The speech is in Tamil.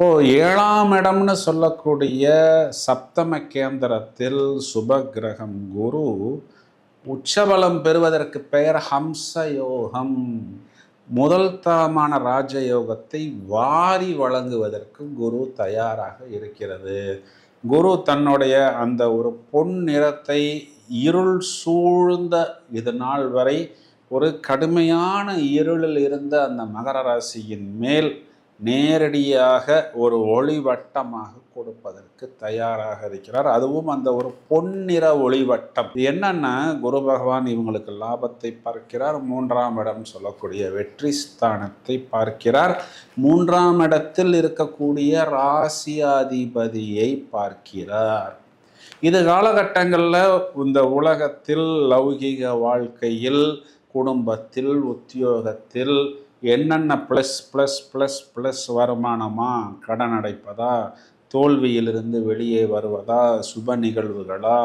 இப்போ ஏழாம் இடம்னு சொல்லக்கூடிய சப்தம கேந்திரத்தில் சுப கிரகம் குரு உச்சபலம் பெறுவதற்கு பெயர் ஹம்ச யோகம் முதல் தரமான ராஜயோகத்தை வாரி வழங்குவதற்கு குரு தயாராக இருக்கிறது. குரு தன்னுடைய அந்த ஒரு பொன் நிறத்தை இருள் சூழ்ந்த இது நாள் வரை ஒரு கடுமையான இருளில் இருந்த அந்த மகர ராசியின் மேல் நேரடியாக ஒரு ஒளிவட்டமாக கொடுப்பதற்கு தயாராக இருக்கிறார். அதுவும் அந்த ஒரு பொன்னிற ஒளிவட்டம். என்னன்னா குரு பகவான் இவங்களுக்கு லாபத்தை பார்க்கிறார் மூன்றாம் இடம் சொல்லக்கூடிய வெற்றி ஸ்தானத்தை பார்க்கிறார். மூன்றாம் இடத்தில் இருக்கக்கூடிய ராசியாதிபதியை பார்க்கிறார். இது காலகட்டங்களில் இந்த உலகத்தில் லௌகிக வாழ்க்கையில் குடும்பத்தில் உத்தியோகத்தில் என்னென்ன ப்ளஸ் ப்ளஸ் ப்ளஸ் ப்ளஸ் வருமானமா கடன் அடைப்பதா தோல்வியிலிருந்து வெளியே வருவதா சுப நிகழ்வுகளா